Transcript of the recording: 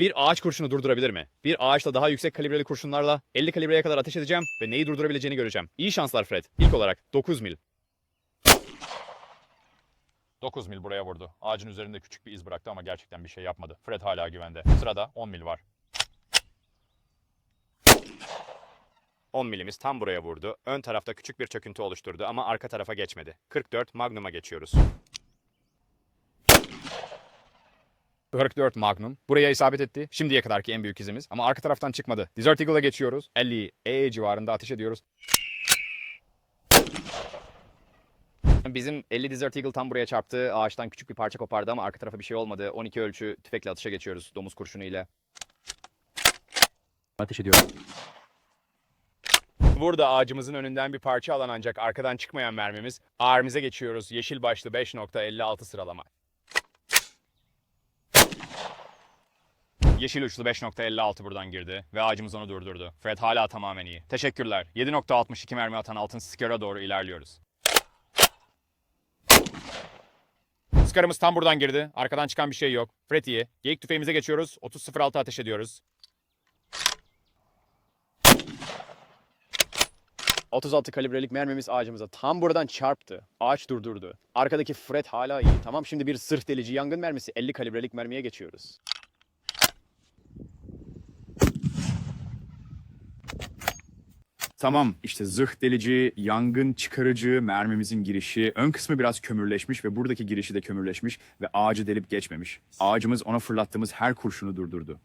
bir ağaç kurşunu durdurabilir mi? Bir ağaçla daha yüksek kalibreli kurşunlarla 50 kalibreye kadar ateş edeceğim ve neyi durdurabileceğini göreceğim. İyi şanslar Fred. İlk olarak 9 mil. 9 mil buraya vurdu. Ağacın üzerinde küçük bir iz bıraktı ama gerçekten bir şey yapmadı. Fred hala güvende. Sırada 10 mil var. 10 milimiz tam buraya vurdu. Ön tarafta küçük bir çöküntü oluşturdu ama arka tarafa geçmedi. 44 Magnum'a geçiyoruz. 44 Magnum. Buraya isabet etti. Şimdiye kadarki en büyük izimiz. Ama arka taraftan çıkmadı. Desert Eagle'a geçiyoruz. 50 E civarında ateş ediyoruz. Bizim 50 Desert Eagle tam buraya çarptı. Ağaçtan küçük bir parça kopardı ama arka tarafa bir şey olmadı. 12 ölçü tüfekle atışa geçiyoruz domuz kurşunu ile. Ateş ediyorum. Burada ağacımızın önünden bir parça alan ancak arkadan çıkmayan mermimiz. Ağrımıza geçiyoruz. Yeşil başlı 5.56 sıralama. Yeşil uçlu 5.56 buradan girdi ve ağacımız onu durdurdu. Fred hala tamamen iyi. Teşekkürler. 7.62 mermi atan altın Scar'a doğru ilerliyoruz. Scar'ımız tam buradan girdi. Arkadan çıkan bir şey yok. Fred iyi. Geyik tüfeğimize geçiyoruz. 30.06 ateş ediyoruz. 36 kalibrelik mermimiz ağacımıza tam buradan çarptı. Ağaç durdurdu. Arkadaki Fred hala iyi. Tamam şimdi bir sırf delici yangın mermisi 50 kalibrelik mermiye geçiyoruz. Tamam işte zırh delici, yangın çıkarıcı, mermimizin girişi. Ön kısmı biraz kömürleşmiş ve buradaki girişi de kömürleşmiş ve ağacı delip geçmemiş. Ağacımız ona fırlattığımız her kurşunu durdurdu.